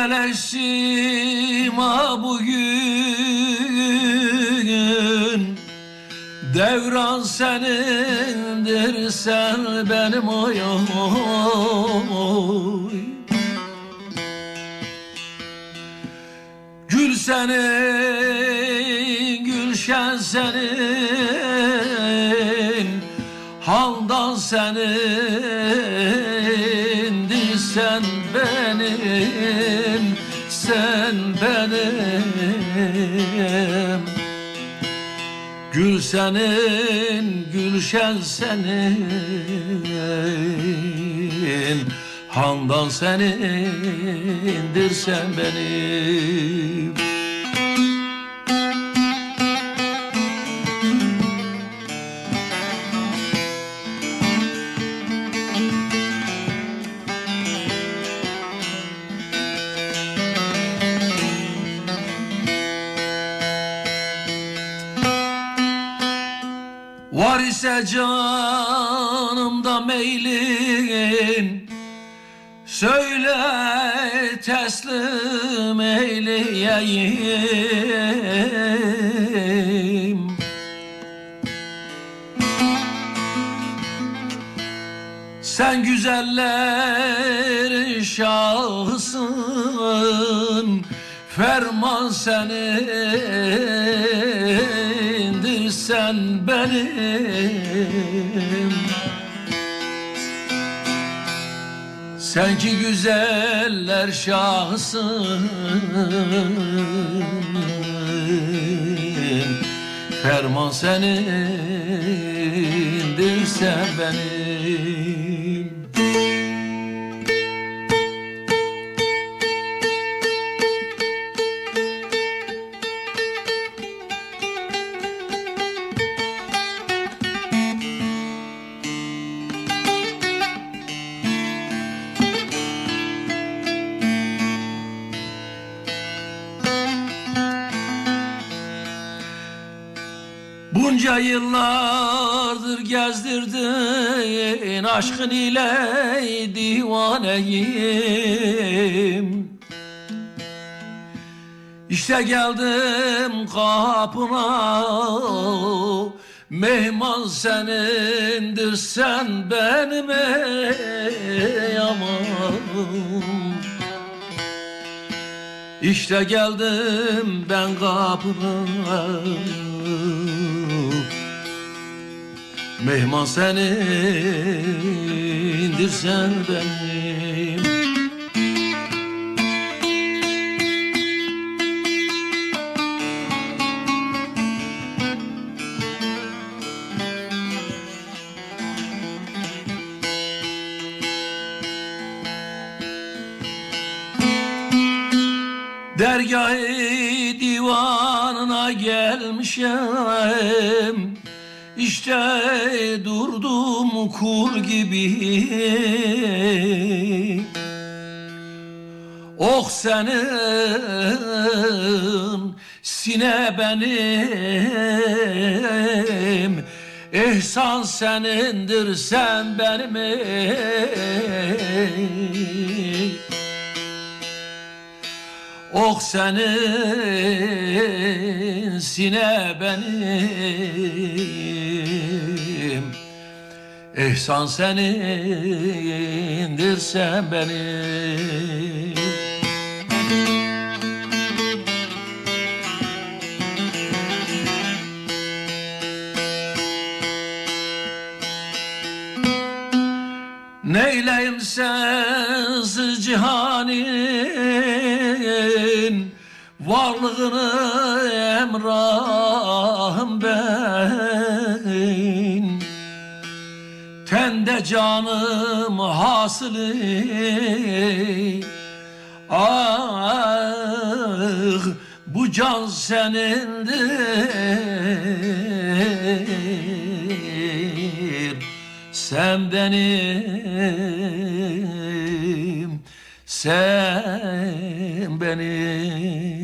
Melek sima bugün. Devran senindir sen benim oy oy. Gül senin, gülşen senin. Handan senindir sen Sen benim. Gül senin, gülşen senin. Handan senindir sen benim ise canımda meylin. Söyle teslim eyleyeyim. Sen güzeller şahısın. Ferman senindir sen benim. Sen ki güzeller şahısın. Ferman senindir sen benim Bunca yıllardır gezdirdin aşkın ile divaneyim. İşte geldim kapına Mehman senindir sen benim ey aman. İşte geldim ben kapına Mehman senindir sen benim. Dergah-ı divanına gelmişim İşte durdum kul gibi. Oh senin sine benim. İhsan senindir sen benim. Oh senin sine benim İhsan senindir sen benim Neyleyim sensiz cihanin Varlığını emrahım Canım hasılı Ah bu can senindir. Sen benim Sen benim